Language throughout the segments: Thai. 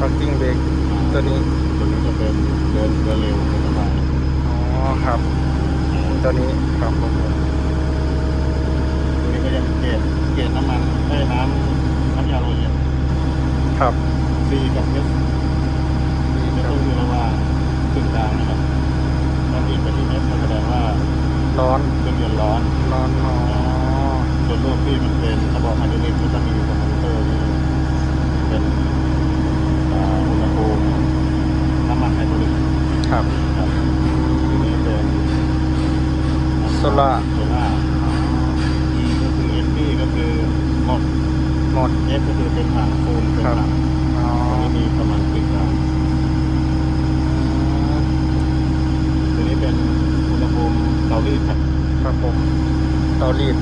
parking brake ตัวนี้ ตัวนี้จะเป็นเดินเดินเร็วเดินสบายอ๋อครับ ตัวนี้ครับผมตัวนี้ก็ยังเกจเกจน้ำมันได้น้ำน้ำยาโรยเย็นครับซีกับเอสจะต้องอยู่ระหว่างกึ่งกลางนะครับถ้ามีไปที่เอสก็แสดงว่าร้อนเครื่องยนต์ร้อนร้อนอ๋อส่วนรูปที่มันเป็นระบบไฮดรอลิกก็จะมีอยู่กับมอนิเตอร์นี่เป็นอ่าอุณหภูมิ น้ำมันไฮดรอลิกครับครับทีนี้เป็นโซล่าโซล่า E ก็คือ S B ก็คือหมดหมด F ก็คือเป็นถังฟูลเป็นครับถังอ๋อตัวนี้มีประมาณครึ่งกลางตัวนี้เป็นอุณหภูมิเตารีดครับครับผมเตารีด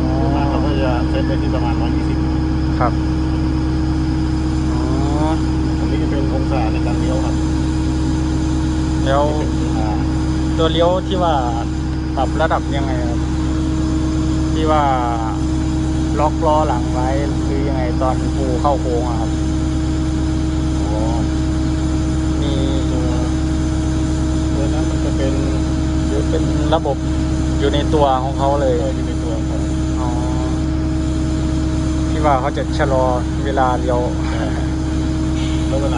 อ๋อส่วนมากเราก็จะเซตไว้ที่ประมาณ120ครับอ๋อ อันนี้จะเป็นอง ศาในการเลี้ยวครับแล้วตัวเลี้ยวที่ว่าปรับระดับยังไงครับที่ว่าล็อกล้อหลังไว้หรือยังไงตอนปูเข้าโค้งอะครับมีตัวตัวนั้นมันจะเป็นหรือเป็นระบบอยู่ในตัวของเขาเลยอยู่ในตัวของอ๋อที่ว่าเขาจะชะลอเวลาเลี้ยว แล้วเวล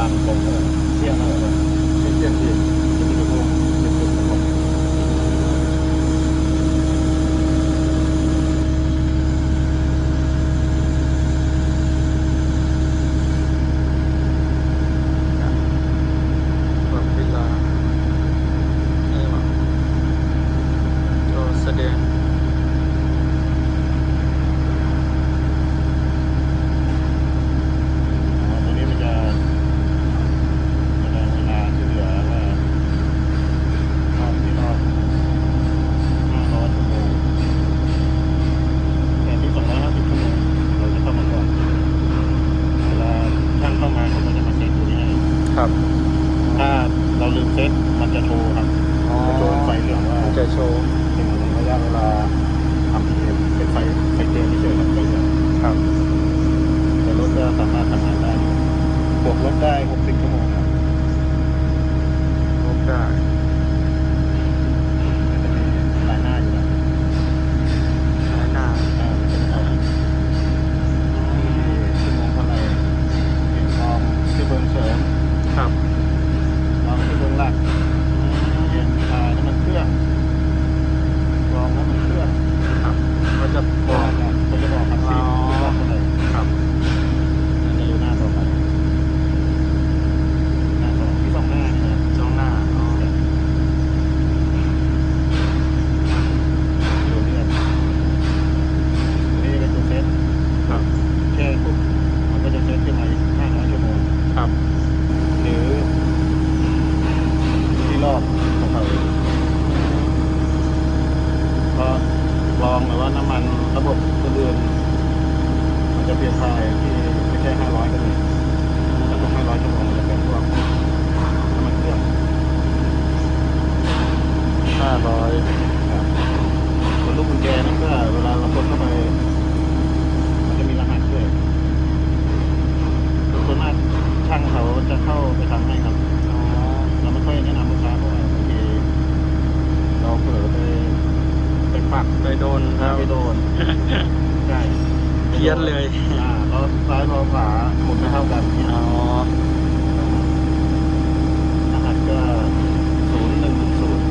ส่วนลูกกุญแจนั่นก็เวลาเรากดเข้าไป มันจะมีรหัสด้วยส่วนมากช่างเขาจะเข้าไปทำให้ครับ อ๋อ เราไม่ค่อยแนะนำลูกค้าเพราะว่าบางทีเราเผลอไปไปปัก ไปโดนค ถ้า รับ ไปโดน ใช่ เพี้ยนเลย อ่าเราซ้ายเราขวาหมุนไม่เท่ากันเนี่ย อ๋อ รหัสก็ศูนย์หนึ่งหนึ่งศูนย์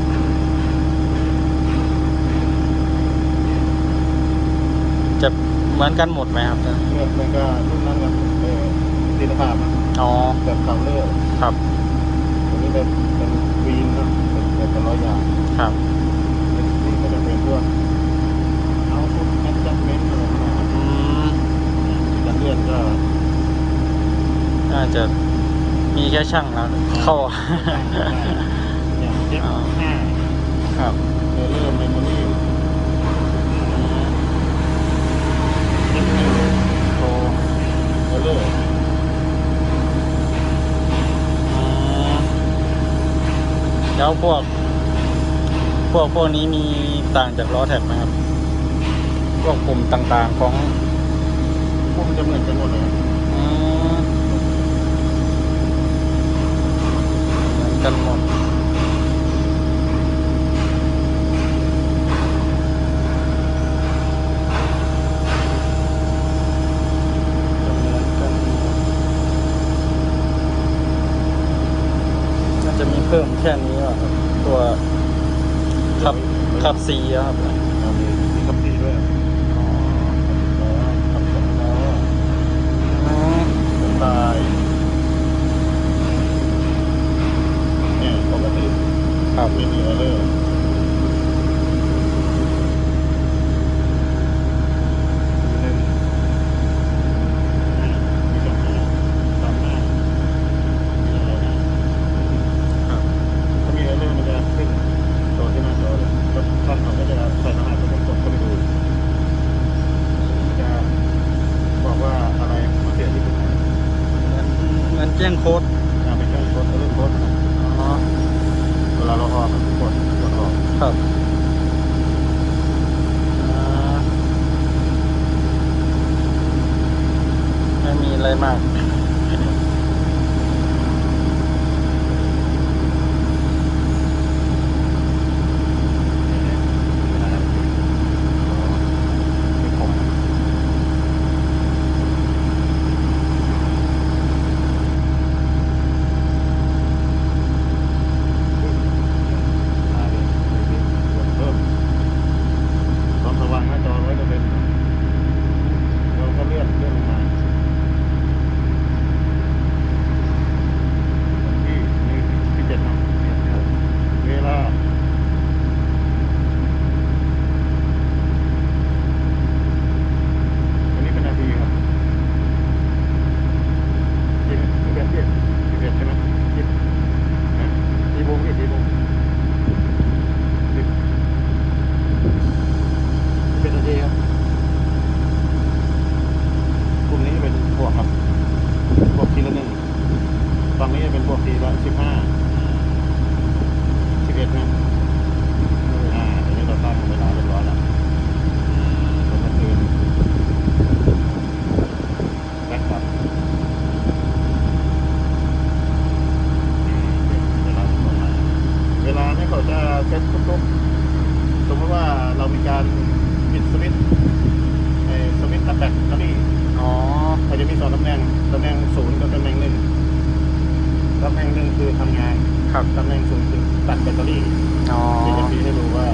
จะ เหมือนกันหมดไหมครับเลือกมันก็รุ่นนั้นกับเออตีนภาพนะอ๋อแบบเขาเลือกครับตัวนี้เป็นเป็นวีนเนอะเป็นเป็นเป็นร้อยยางครับเป็นนี่ก็จะเป็นพวกเอาพวกแอดจัดเมนต์อะไรพวกนี้ครับอืมการเลื่อนก็น่าจะมีแค่ช่างแล้วเข้าอย่างเจ็บอ๋อห้าครับเออเริ่มเมมโมรี่ โลแล้วพวก พวกพวกนี้มีต่างจากล้อแท็กไหมครับ พวกปุ่มต่างๆของพวกมจะเหมือนกันหมดเลยเหมือนกันหมด มันแจ้งโค้ด อ่าไปแจ้งโค้ดเรื่องโค้ดนะ อ๋อ เวลาเราออกก็กดกดออก ครับอ่าไม่มีอะไรมาก ไม่คมอ่าเดี๋ยวเดี๋ยวเดี๋ยวเพิ่มความสว่างหน้าจอร้อยเปอร์เซ็นต์เราก็เลื่อนเลื่อนลงมาที่นี่ที่เจ็ดนะเวลา อันนี้เป็นนาทีครับสิบสิบเอ็ดสิบสิบเอ็ดใช่ไหมสิบนะสี่โมงพี่สี่โมงสิบสิบเอ็ดนาทีครับกลุ่มนี้จะเป็นบวกครับบวกทีละหนึ่งฝั่งนี้จะเป็นบวกทีละสิบห้าสิบเอ็ดนะอ่าอันนี้เราตั้งเวลาเรียบร้อยแล้วตอนกลางคืน แบ็คครับเวลาตรงไหนเวลาเนี่ยเขาจะเซ็ตทุกๆสมมติว่าเรามีการปิดสวิตช์ไอ้สวิตช์ตัดแบตเตอรี่ อ๋อ เขาจะมีสองตำแหน่งตำแหน่งศูนย์กับตำแหน่งหนึ่งตำแหน่งหนึ่งคือทำงาน ครับ ตำแหน่งศูนย์คือตัดแบตเตอรี่ อ๋อ เดี๋ยวจะชี้ให้ดูว่า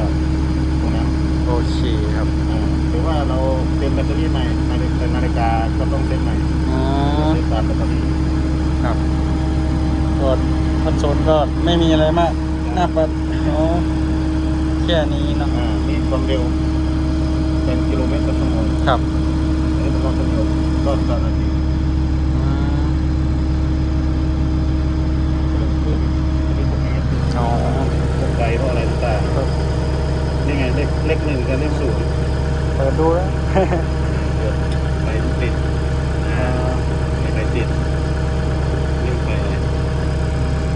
ตรงนั้น โอเคครับ อ่าหรือว่าเราเต็มแบตเตอรี่ใหม่นาฬิกานาฬิกาก็ต้องเซ็ตใหม่ อ๋อ เซ็ตตามแบตเตอรี่ครับก็คอนโซลก็ไม่มีอะไรมาก หน้าปัดอ๋อแค่นี้เนาะอ่ามีความเร็วเป็นกิโลเมตรต่อชั่วโมงครับอันนี้เป็นรอบความเร็วรอบต่อนาทีอืมอันนี้ผมเองอ๋อตกใจเพราะอะไรต่างๆนี่ไงเลขเลขหนึ่งกับเลขศูนย์เปิดดูแล้ว เกิดไปติดอ่าไปไป ติดเรื่องไปเลย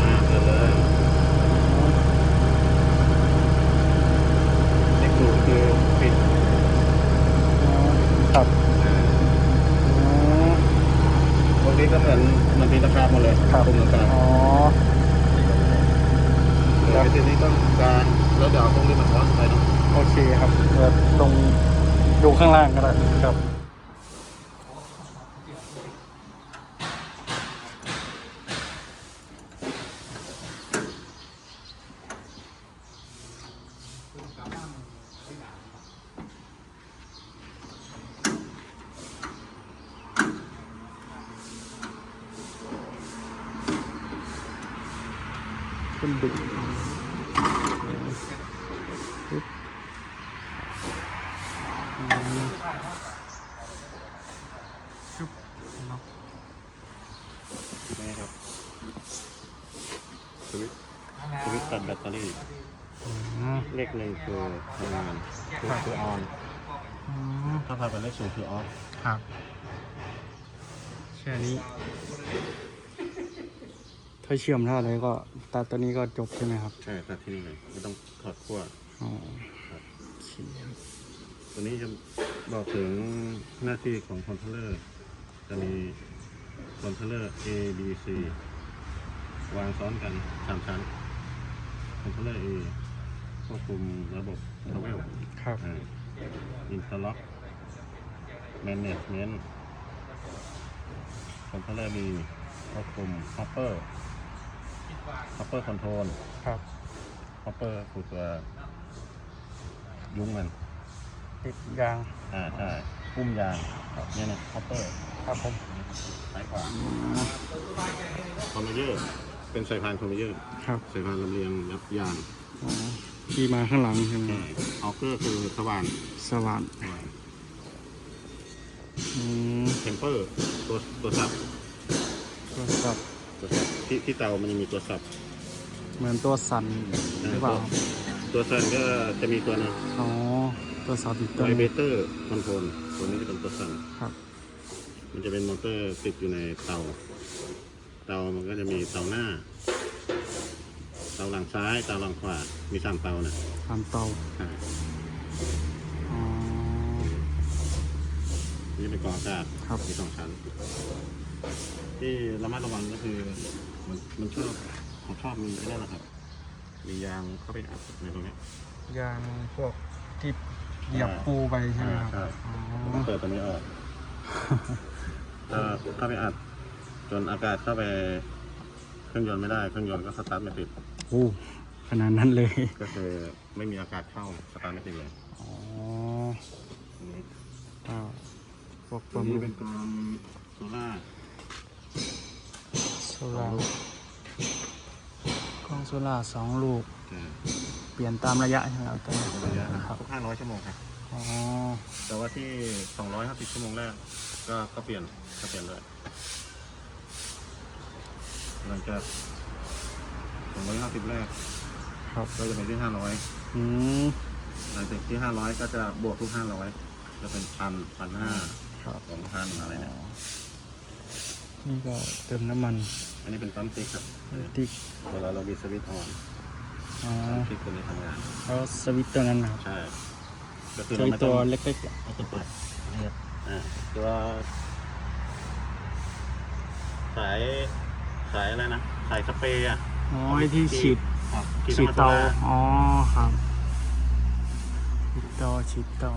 อ่าเกิดเลยเลขศูนย์คือปิดครับอ่าอืมพวกนี้ก็เหมือนเหมันมีราคาหมดเลยครับตรงกลางอ๋อเดี๋ยวทีนี้ต้องการแล้วเดี๋ยวเอาตรงนี้มาซ้อนไปเนาะ โอเคครับเปิดตรงดูข้างล่างก็ได้ครับ ชุบเนาะนี่ครับสวิตช์สวิตช์ตัดแบตเตอรี่อืมเลขหนึ่งคือทำงานคือคือออนอืมถ้าพาเป็นเลขศูนย์คือออฟครับแค่นี้ ถ้าเชื่อมท่าไรก็ตัดตัวนี้ก็จบใช่ไหมครับ ใช่ตัดที่นี่เลยไม่ต้องถอดขั้วอ๋อครับโอเค ตัวนี้จะบอกถึงหน้าที่ของคอนโทรลเลอร์ จะมีคอนโทรลเลอร์ A B C วางซ้อนกันสามชั้นคอนโทรลเลอร์ A ควบคุมระบบทาวเวลครับอินเตอร์ล็อกแมนเนจเมนต์คอนโทรลเลอร์ B ควบคุมฮอปเปอร์ฮอปเปอร์คอนโทรลครับฮอปเปอร์คือตัวยุ้งมัน ติดยางอ่าใช่ปุ้มยางเนี่ยนะฮอปเปอร์ครับผมซ้ายขวาคอมเมเยอร์เป็นสายพานคอมเมเยอร์ครับสายพานลำเลียงยับยางอ๋อที่มาข้างหลังใช่ไหมใช่ออเกอร์คือสว่านสว่านอืมเทมเปอร์ตัวตัวสับตัวสับตัวสับที่ที่เตามันจะมีตัวสับเหมือนตัวสั่นหรือเปล่า ตัวสั่นก็จะมีตัวหนึงอ๋อ ตัวสับอีกตัวไวหเบนึงเตอร์คอนโทรลตัวนี้จะเป็นตัวสั่นครับ มันจะเป็นมอเตอร์ติดอยู่ในเตา เตามันก็จะมีเตาหน้า เตาหลังซ้าย เตาหลังขวา มีสามเตานะตามเตาใช่อ๋อ นี่เป็นกรองอากาศครับ มีสองชั้น ที่ระมัดระวังก็คือมันมันชอบของชอบมีไอ้นั่นนะครับ มียางเข้าไปอัดในตรงนี้ยางพวกที่ เหยียบปูไปใช่ไหมครับใช่อ๋อต้องเปิดตัวนี้ออก ถ้าเข้าไปอัด จนอากาศเข้าไปเครื่องยนต์ไม่ได้ เครื่องยนต์ก็สตาร์ทไม่ติด โอ้ขนาดนั้นเลย ก็คือไม่มีอากาศเข้าสตาร์ทไม่ติดเลย อ๋ออันนี้อ้าวพวกตัวบำนี้รุงเป็นกรองโซล่าโซล่าร์กล้องโซล่าร์สองลูกอ่า เปลี่ยนตามระยะใช่ไหมครับตัวนี้ระยะครับทุกห้าร้อยชั่วโมงครับอ๋อแต่ว่าที่สองร้อยห้าสิบชั่วโมงแรกก็ก็เปลี่ยนก็เปลี่ยนเลยหลังจากสองร้อยห้าสิบแรกครับก็จะเป็นที่ห้าร้อยอืมหลังจากที่ห้าร้อยก็จะบวกทุกห้าร้อยจะเป็นพันพันห้าครับสองพันอะไรเนี่ยนี่ก็เติมน้ำมัน อันนี้เป็นปั๊มติ๊กครับติ๊กเวลาเรามีสวิตช์ออน อ๋อปั๊มติ๊กตัวนี้ทำงานแล้วสวิตช์ตัวนั้นนะครับใช่ก็คือสเราวิตไม่ช์ต้ตัอวงเล็กๆเอาตัวเปิดนะครับอ่าตัวสายสายอะไรนะสายสเปรย์อะอ๋อไอ้ที่ฉีดครับฉีดเตาน้ำมันโซล่อ๋อครับฉีดเตาฉีดเตา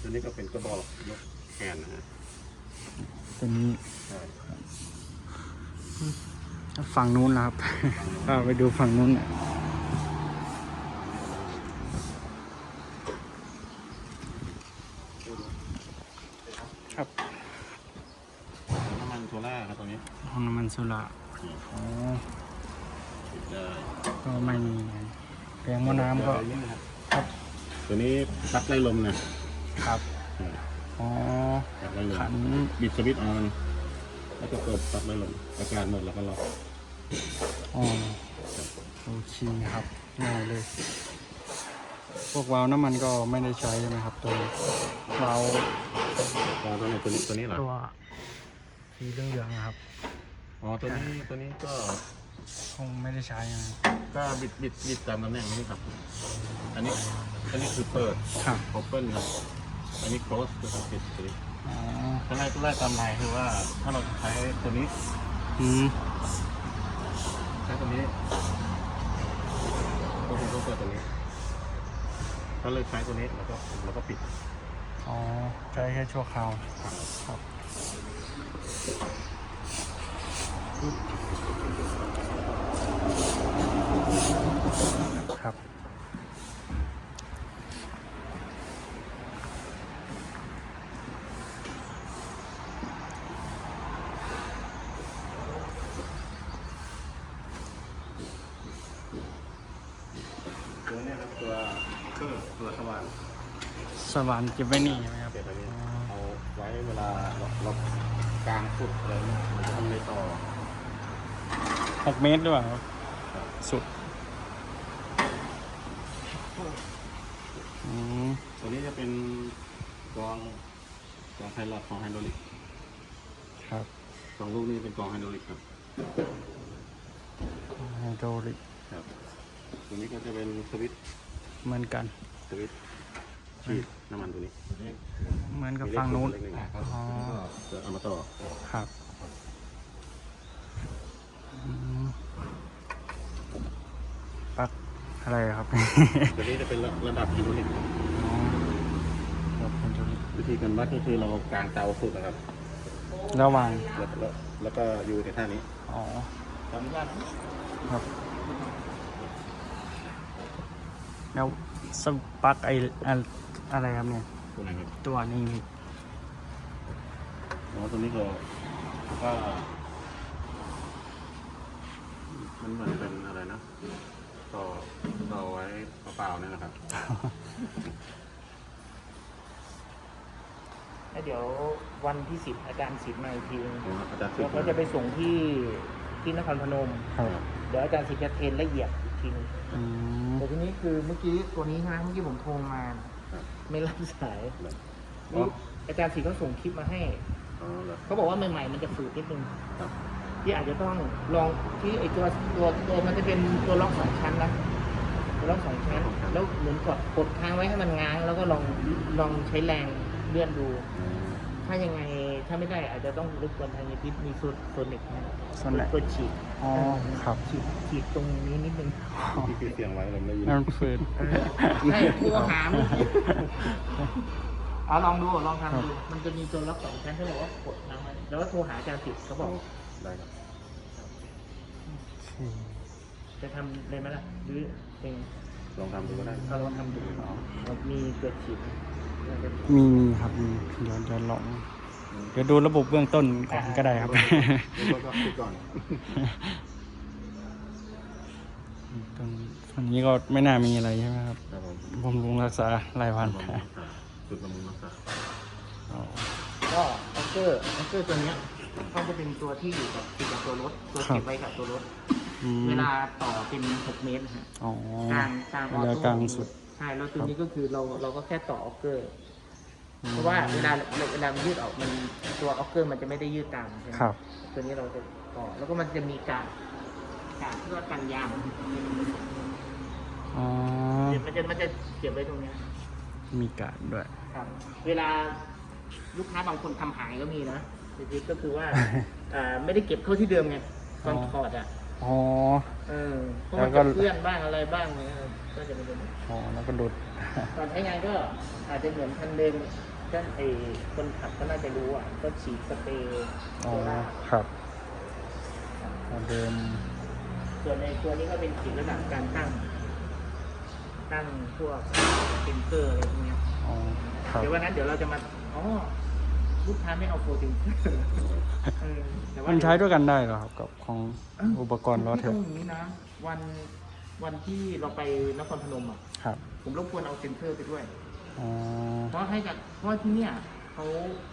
ตัวนี้ก็เป็นกระบอกยกแขนนะฮะตัวนี้ ใช่ ฝั่งนู้นนะครับก็ไปดูฝั่งนู้นน่ะครับน้ำมันโซล่าครับตัวนี้ห้องน้ำมันโซล่าร์อ๋อฉีดได้ก็ไม่มีแรงมะน้ำก็ครับ ตัวนี้ปลั๊กไล่ลมนะครับอ๋อปลั๊กไล่ลมขันบิดสวิตช์ออนแล้วก็เปิดปลั๊กไล่ลมอากาศหมดแล้วก็ล็อก อ๋อโอเคครับง่ายเลย พวกวาล์วน้ำมันก็ไม่ได้ใช้ใช่ไหมครับ ตัวนี้วาล์ววางตัวไหนตัวนี้ตัวนี้เหรอตัวสีเหลืองๆนะครับ อ๋อตัวนี้ตัวนี้ก็คงไม่ได้ใช้นะก็บิดบิดบิดตามตำแหน่งนี้ครับ อันนี้อันนี้คือเปิดครับ open ครับอันนี้ close คือปิดตัวนี้อ๋อถ้าไล่ไล่ตามลายคือว่าถ้าเราใช้ตัวนี้อืม ตัวนี้ก็คือต้องเปิดตัวนี้ถ้าเลิกใช้ตัวนี้เราก็เราก็ปิด อ๋อ ใช้แค่ชั่วคราว ครับครับ ตัวนี้ครับตัวเครื่องตัวสว่าน ส ว่านเก็บไว้นี่ใช่ไหมครับเก็บไว้นี่เอาไว้เวลาเราเรากลางสุดอะไรเนี่ยมันจะทำในต่อหกเมตรหรือเปล่าครับสุดอืมตัวนี้จะเป็นกรองกรองไฮลอดของไฮดรอลิกครับสองลูกนี้เป็นกรองไฮดรอลิกครับไฮโดรลิกครับตัวนี้ก็จะเป็นสวิตช์เหมือนกันสวิตช์ ฉีดน้ำมันตัวนี้เหมือนกับฝั่งนู้น มีเลขหงอ๋อ เดี๋ยวเอามาต่อครับอืมปลักอะไรครับ ตัวนี้จะเป็นระดับไฮดรอลิกอ๋อครับไฮโดรลิกวิธีการวัดก็คือเรากางเตาสุดนะครับ ระหว่างแล้วแล้วแล้วก็อยู่ในท่านี้อ๋อขออนุญาตครับ แล้วสปลักไออะ อะไรครับเนี่ย ตัวไหนครับตัวนี้อ๋อตัวนี้ก็ก็มันเหมือนเป็นอะไรนะต่อต่อไว้เปล่าๆนี่แหละครับ แล้วเดี๋ยววันที่สิบอาจารย์สิบมาอีกทีนึงผมอาจารย์เดี๋ยวเขาจะไปส่งที่ที่นครพนม ครับเดี๋ยวอาจารย์สิบจะเทรนละเอียดอีกทีนึงอืมแต่ทีนี้คือเมื่อกี้ตัวนี้ใช่ไหมเมื่อกี้ผมโทรมาครับ ไม่รับสายอ๋อนี่อาจารย์สิบเขาส่งคลิปมาให้ อ๋อเหรอ เขาบอกว่าใหม่ๆมันจะฝืดนิดนึงครับ ที่อาจจะต้องลองที่ไอตัวตัวตัวมันจะเป็นตัวล็อกสองชั้นนะตัวล็อกสองชั้น แล้วเหมือนกดกดค้างไว้ให้มันง้าง แล้วก็ลองลองใช้แรงเลื่อนดูอ๋อถ้ายังไงถ้าไม่ได้อาจจะต้องรบกวนทางยพิษมีโซนโซนิกนะส่วนไหนตัวฉีดอ๋อครับ ฉีดฉีดตรงนี้นิดนึง ที่คือเสียงไว้เราไม่ได้ยินนั่นฟืนใช่โทรหาเมื่อกี้เอาลองดูลองทำดูมันจะมีตัวล็อกสองชั้นที่บอกว่ากดน้ำไว้แล้วก็โทรหาอาจารย์ติดเขาบอ๋ออกได้ครับจะทำเลยไหมล่ะหรือเองลองทำดูก็ได้เราลองทำดูเรามีตัวฉีดเราจะมีมีครับมีเดี๋ยวเดี๋ยวลองเดี๋ยวดูระบบเบื้องต้นก่อนก็ได้ครับแล้วก็คิดก่อน ตรงตรงนี้ก็ไม่น่ามีอะไรใช่ไหมครับครับผมบำรุงรักษารายวันบำรุงรักษาจุดบำรุงรักษาอ๋อก็ออเกอร์ออเกอร์ตัวเนี้ยเขาจะเป็นตัวที่อยู่กับติดกับตัวรถตัวเก็บไว้กับตัวรถ อืมเวลาต่อเป็น6เมตรนะฮะอ๋อกลางกลางออเวลาโต้กลางสุด ใช่แล้วตัวนี้ก็คือเราเราก็แค่ต่อออเกอร์ เพราะว่าเวลาเวลามันยืดออกมันตัวออเกอร์มันจะไม่ได้ยืดตามใช่ไหมครับ ตัวนี้เราจะต่อแล้วก็มันจะมีกาด กาดที่ว่ากันยางอ๋อ มันจะมันจะเก็บไว้ตรงเนี้ยมีการดด้วย ครับ เวลาลูกค้าบางคนทำหายก็มีนะจริงๆก็คือว่า อ่าไม่ได้เก็บเข้าที่เดิมไงตอนอ๋อ ถอดอะอ๋อ เออเพราะแล้มันวก็ จะเคลื่อนบ้างอะไรบ้างเนี่ยก็จะเป็นแบบนี้อ๋อ แล้วก็ดุด ตอนใช้งานก็อาจจะเหมือนคันเดิมก็ไอคนขับก็น่าจะรู้อะก็ฉีดสเปรย์อ๋อโซล่าครับเหมือนเดิม ส่วนในตัวนี้ก็เป็นฉีดระดับการตั้ง ตั้งพวกเซนเซอร์อะไรพวกเนี้ยอ๋อครับเดี๋ยววันนั้นเดี๋ยวเราจะมาอ๋อลูกค้าไม่เอาโฟติงเออแต่ว่ามันใช้ด้วยกันได้เหรอครับกับของอุปกรณ์ล้อเทที่อตรงนี้นะวันวันที่เราไปนครพนมอะ ครับ ผมรบกวนเอาเซนเซอร์ไปด้วยอ๋อเพราะให้กับเพราะว่าที่เนี่ยเขา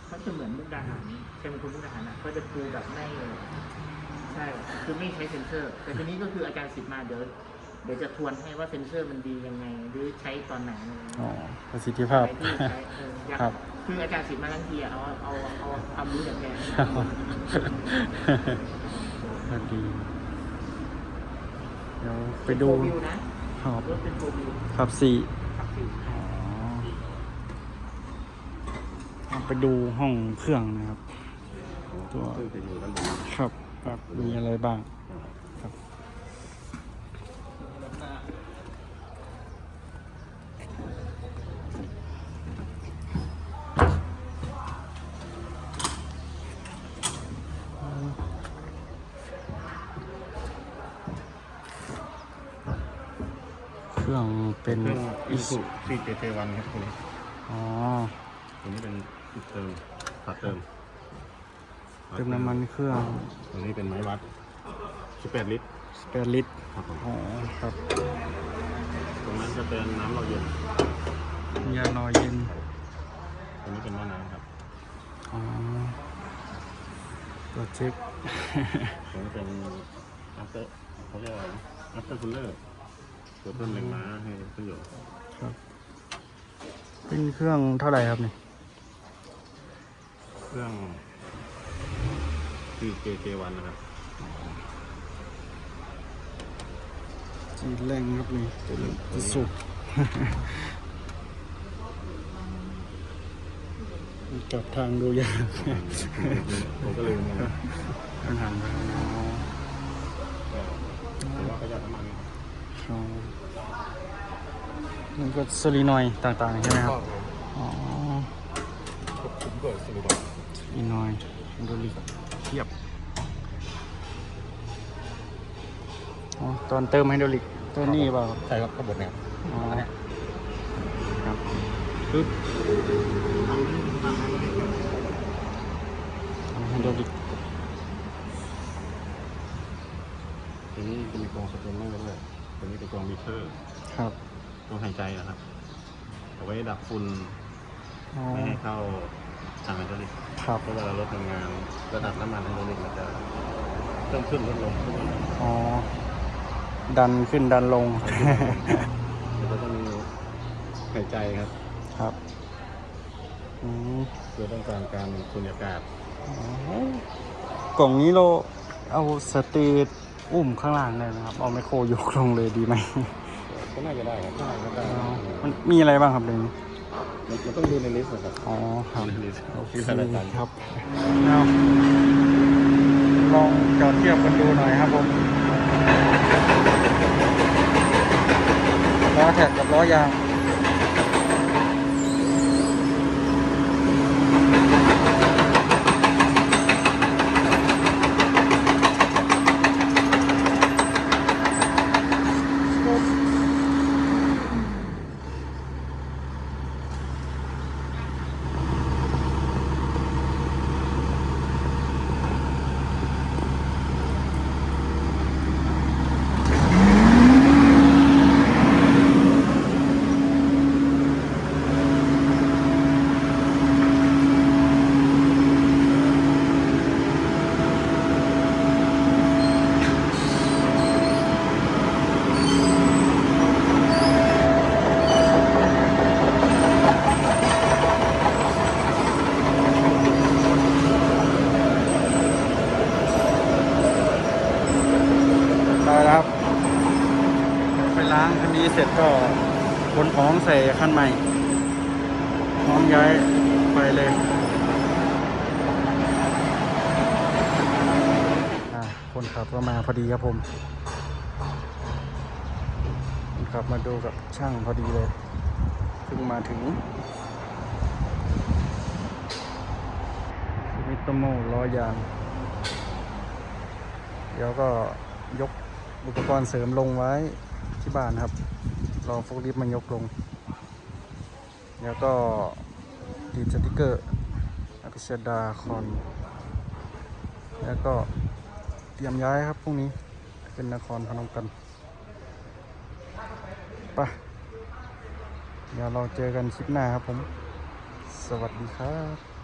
เขาจะเหมือนมุกดาหารเป็นคนมุกดาหารนะเขาจะดูแบบไม่ ใช่คือไม่ใช้เซนเซอร์ แต่ทีนี้ก็คืออาจารย์สิทธิ์มาเดี๋ยวเดี๋ยวจะทวนให้ว่าเซนเซอร์มันดียังไง หรือใช้ตอนไหนอะไรอย่างเงี้ยอ๋อประสิทธิภาพไหนที่ใช้เอออยากครับคืออาจารย์สิทธิ์มาทั้งทีอะเอาเอาเอาความรู้อย่างแกก็ดีเดี๋ยวไปดูโฟวิวนะครับรถเป็นโฟวิวครับสี่ขับสี่อ๋อเอาไปดูห้องเครื่องนะครับ ตัวซึ่งจะอยู่ด้านบนครับ ครับมีอะไรบ้างครับเครื่องเป็นเครื่องอิอินสสุซีเจเจวันครับตัวนี้อ๋อตัวนี้เป็นเติมผัดเติม เติมน้ำมันเครื่องตัวนี้เป็นไม้วัด 18 ลิตรสเปรลิตครับผมอ๋อครับ ตรงนั้นจะเป็นน้ำเราเย็นยาลอยเย็นตัวนี้เป็นหม้อน้ำครับอ๋อตัวเช็คตัวนี้เป็นอัพเตอร์เขาเรียกอะไรอัพเตอร์คูลเลอร์ตัวเพิ่มแรงม้าให้ประโยชน์ครับ เป็นเครื่องเท่าไหร่ครับเนี่ยเครื่อง คือ JJ1 นะครับจีแรงครับนี่จะสุกกับทางดูยากผมก็ลืมนะปัญหาอ๋อถือว่าประหยัดน้ำมันครับมันก็โซลีนอยด์ต่างๆใช่ไหมครับอ๋อผมเกิดสิบกว่าโซลีนอยด์ไฮดรอลิก เทียบอ๋อตอนเติมไฮดรอลิกตัวนี้เปล่าครับใช่ครับข้างบนเนี่ยอ๋ออันเนี้ยครับปึ๊บไฮดรอลิกทีนี้จะมีกรองสเปนเนอร์ด้วยตัวนี้เป็นกรองมิเตอร์ ครับกรองหายใจนะครับเอาไว้ดับฝุ่นอ๋อไม่ให้เข้า ทางไฮดรอลิกครับ เพราะเวลารถทำงานระดับน้ำมันไฮดรอลิกมันจะเพิ่มขึ้นลดลงทุกวันอ๋อ ดันขึ้นดันลงแล้วก็ต้องมีหายใจครับครับอืมเพื่อต้องการการสูญญากาศอ๋อกล่องนี้เราเอาสเตตอุ้มข้างล่างได้นะครับ เอาไมโครยกลงเลยดีไหมก็น่าจะได้ครับได้ก็ได้ มันมีอะไรบ้างครับในนี้ มันมันต้องดูในลิสต์นะครับอ๋อครับดูในลิสต์โอเคที่ธนาคารครับเอาลองจอดเทียบกันดูหน่อยครับผมล้อแท็กกับล้อยาง ได้แล้วครับ ไปล้างคันนี้เสร็จก็ขนของใส่คันใหม่พร้อมย้ายไปเลยอะ คนขับก็มาพอดีครับผมคนขับมาดูกับช่างพอดีเลยเพิ่งมาถึงมิโตโมล้อยาง เดี๋ยวก็ยกอุปกรณ์เสริมลงไว้ที่บ้านครับ รอโฟกลิฟมันยกลง แล้วก็ติดสติกเกอร์อภิชดาคอน แล้วก็ เตรียมย้ายครับพรุ่งนี้เป็นนครพนมกันไปะเดี๋ยวเราเจอกันคลิปหน้าครับผม สวัสดีครับ